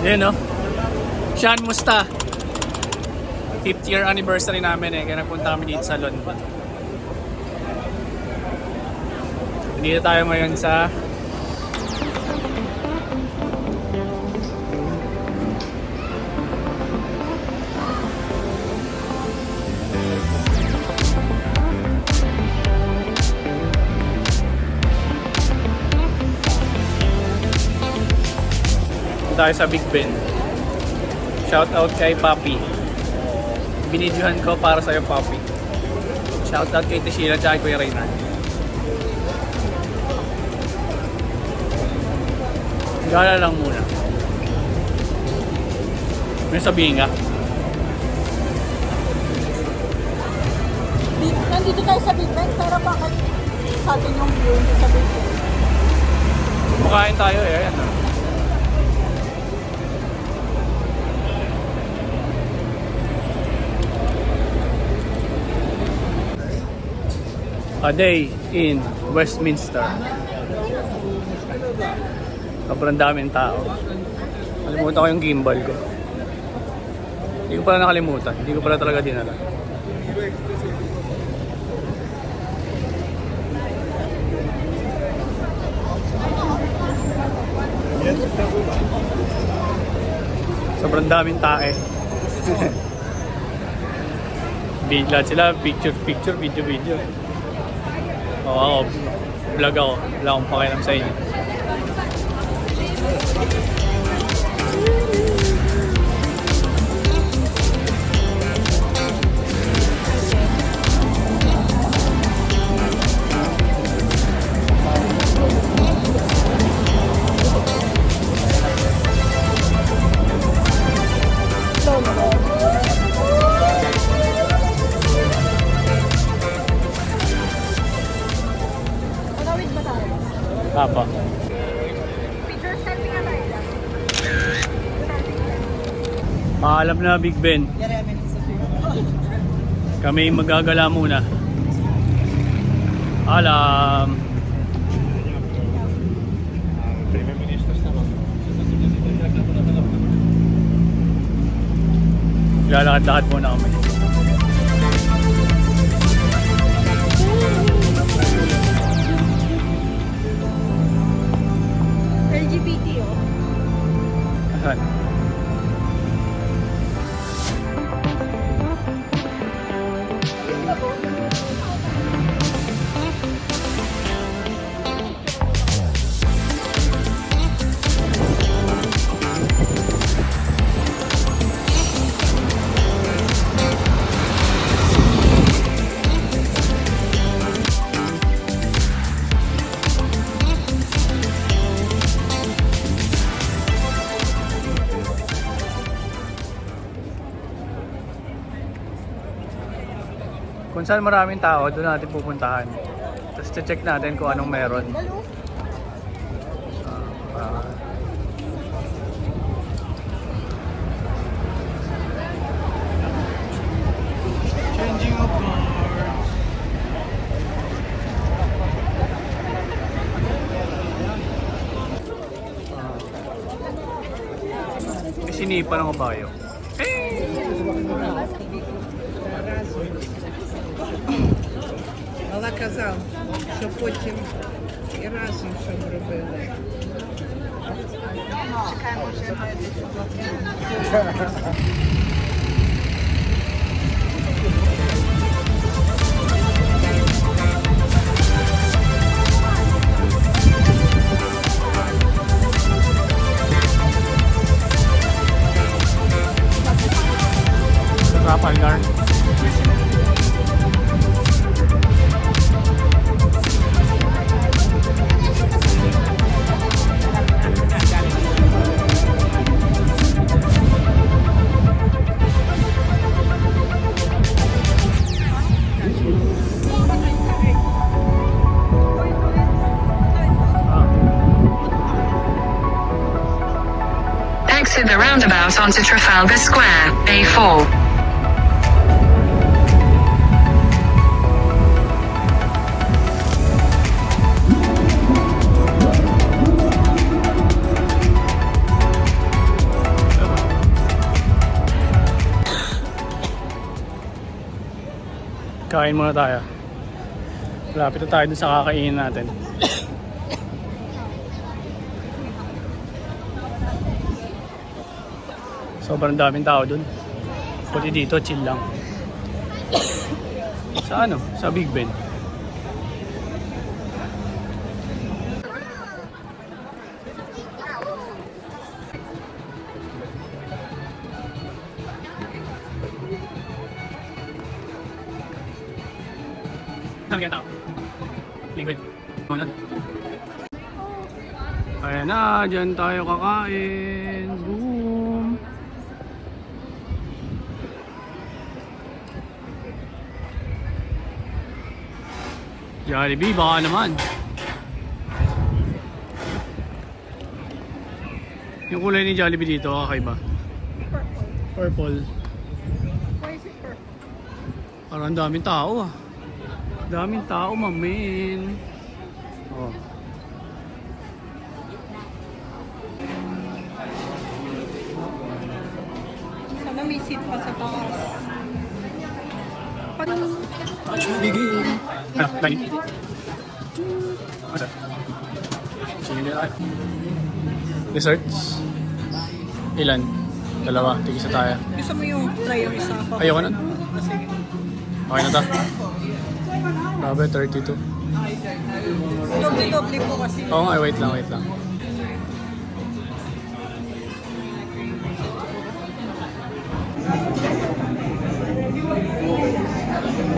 Yun, no? Sean, musta? 50th year anniversary namin eh, kaya nagpunta kami dito sa London. Dito tayo ngayon sa tayo sa Big Ben. Shout out kay Papi. Binidyohan ko para sa'yo, Papi. Shout out kay Tishila at Kuya Reynard. Gala lang muna. May sabihin ka? Di- Nandito tayo sa Big Ben, pero bakit sa atin yung view sa Big Ben? Makain tayo eh. Ayan. A day in Westminster. Sobrang daming tao. Kalimutan ko yung gimbal ko. Hindi ko pala nakalimutan. Hindi ko pala talaga dinala. Sobrang daming tae. Bigla sila, picture, picture, video, video. Oo, ako, vlog ako. Wala akong pakialam sa inyo. Maalam na Big Ben. Kami magagala muna. Alam. Lalakad-lakad muna kami. LGBT oh. Asan? Kung saan maraming tao, doon natin pupuntahan. Tapos check natin kung anong meron. Lalo. Ah, Changing of cars. Ah. Sinipa ng kabayo. Але казав, що потім і разом щоб робили. Sa exited the roundabout onto Trafalgar Square, A4. kain muna tayo lapit na tayo dun sa kakainan natin Sobrang daming tao dun. Pati dito, chill lang. Sa ano? Sa Big Ben. Dami kang tao. Liquid. Muna. Ayan na, dyan tayo kakain. Jollibee, baka naman. Yung kulay ni Jollibee dito, kakaiba. Purple. Why is it purple? Parang ang daming tao ah. Daming tao, mamin. Oh. Sana may seat pa sa taas. Pag Ano, lagi. Masa? Sige nila. Desserts? Ilan? Dalawa. Tigisa tayo. gusto mo yung try yung isa pa. Ayoko na. Sige. Okay na ta. Grabe, 32. Doble-doble po kasi. Oo nga, wait lang, wait lang.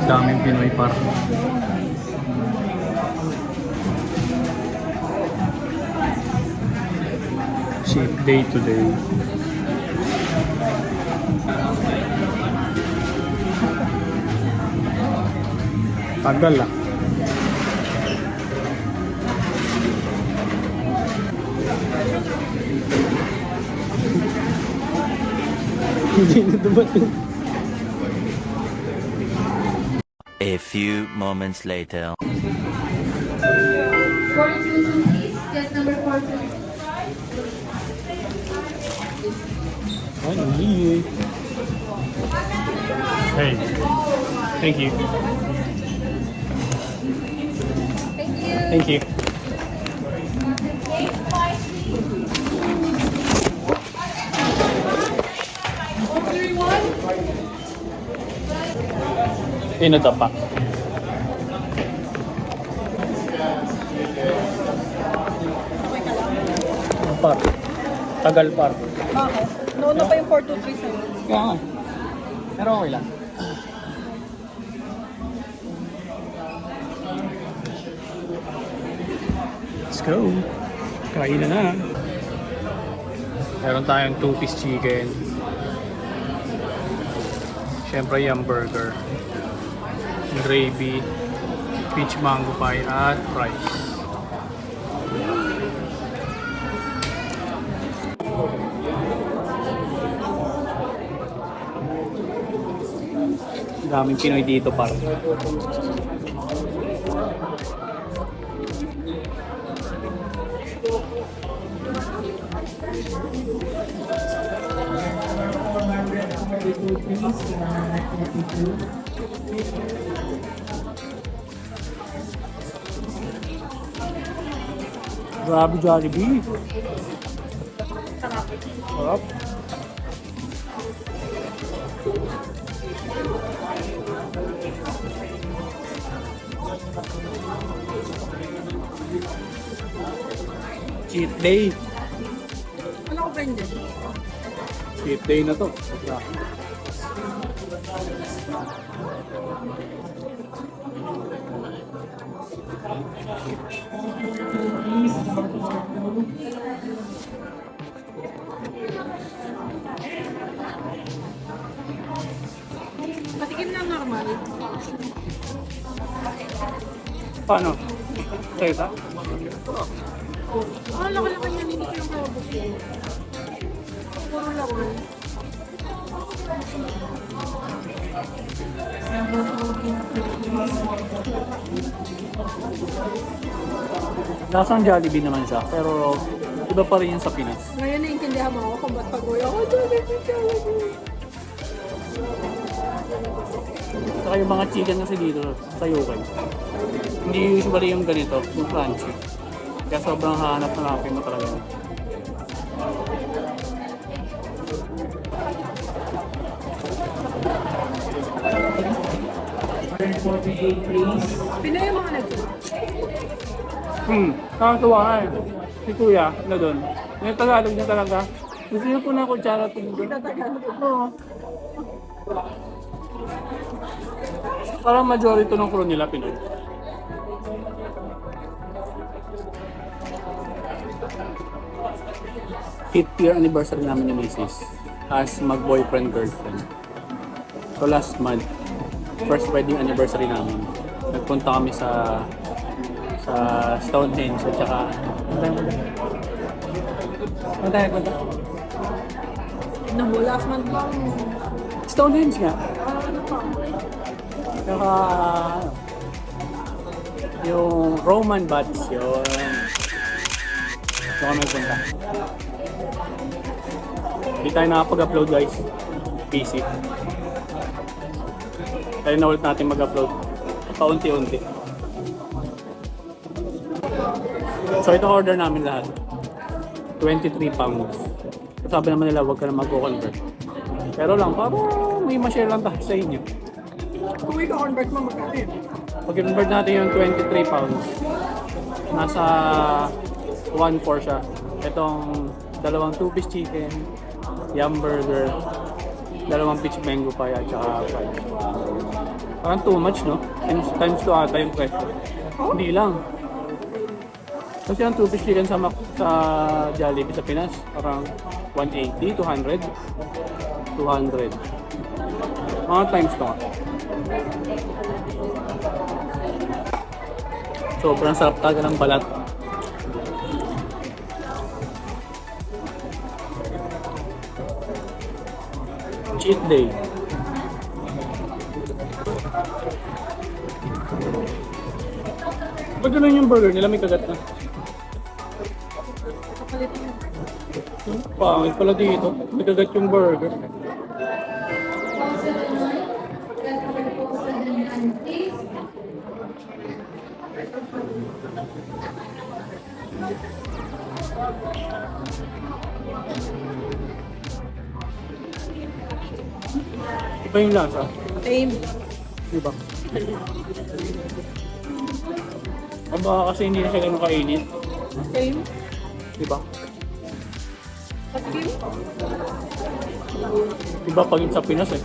Daming Pinoy par. Cheap day today. Tagal ah. Hindi na dumating. Few moments later. 422, please. Desk number 422. Ay, hindi eh. Hey. Thank you. Thank you. Thank you. Inadapa. Par. Tagal par. Bakit? Nauna pa yung 423 sa'yo. Kaya nga. Pero okay lang. Let's go. Kain na na. Meron tayong two-piece chicken. Siyempre yung burger. Gravy. Peach mango pie at fries. Daming Pinoy dito par. Grabe Jollibee. Sarap. Cheat day. Ano ko ba hindi? Cheat day na to. Sobra. Patikim normal. Paano? Sa isa? Ah, laki-laki niya. Hindi ko yung robot yun. Puro lawan. Lasang Jollibee naman siya, pero iba pa rin yung sa Pinas. Ngayon naiintindihan mo ako kung ba't pag-uwi ako. Jollibee, Jollibee. Saka yung mga chicken kasi dito sa UK. Hindi usually yung ganito, yung crunchy. Kaya sobrang hanap na natin mo talaga. Pinoy yung mga nag Hmm, nakakatuwa nga eh. Si Kuya, na doon. Yung Tagalog niya talaga. Gusto niyo po na kutsara ito doon. Oo. Parang majority ng crew nila Pinoy. Fifth year anniversary namin ni Mrs. as mag-boyfriend girlfriend. So last month, first wedding anniversary namin. Nagpunta kami sa sa Stonehenge at saka ano tayo punta? No, last month lang. Stonehenge nga. Saka yung Roman baths yun. Doon kami punta. Hindi tayo nakapag-upload guys. PC. Kaya na ulit natin mag-upload. Paunti-unti. So ito order namin lahat. 23 pounds. Sabi naman nila huwag ka na mag-convert. Pero lang, para may ma-share lang tayo sa inyo. Kung i-convert mo, magkano yun? Pag convert natin yung 23 pounds, nasa 1.4 siya. Itong dalawang 2-piece chicken, yum burger, dalawang peach mango pie at saka fries. Parang too much, no? Times, times 2 ata yung presyo. Hindi lang. Kasi ang 2-piece chicken sa, Mac- sa Jollibee sa Pinas, parang 180, 200, 200. Times 2 Sobrang sarap talaga ng balat. Cheat day. Ba't ganun yung burger nila? May kagat na. Pangit pala dito. May kagat yung burger. Iba yung lasa. Same. Diba? O baka kasi hindi na siya ganun kainit. Same. Diba? Patikim. Iba pag sa Pinas eh.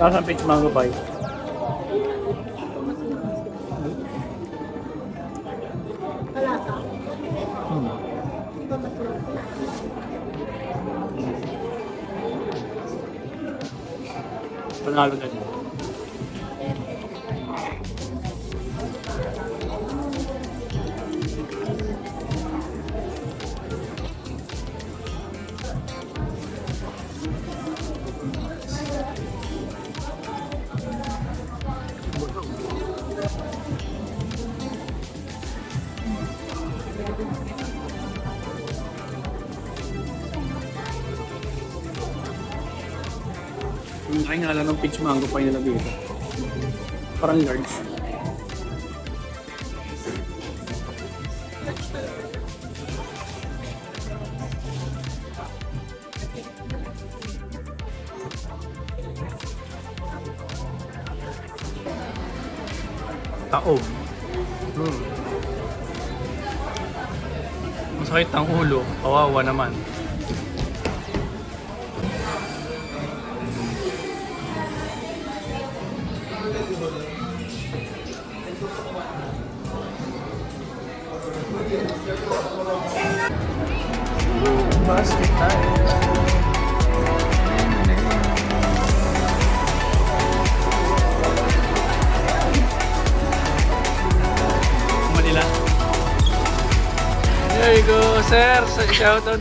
Nasa peach mango pie. Kalata. Panalo na yun. Yung aking alam ng peach mango pie nila dito. Parang large. Taob. Hmm. Masakit ang ulo. Kawawa naman. दोन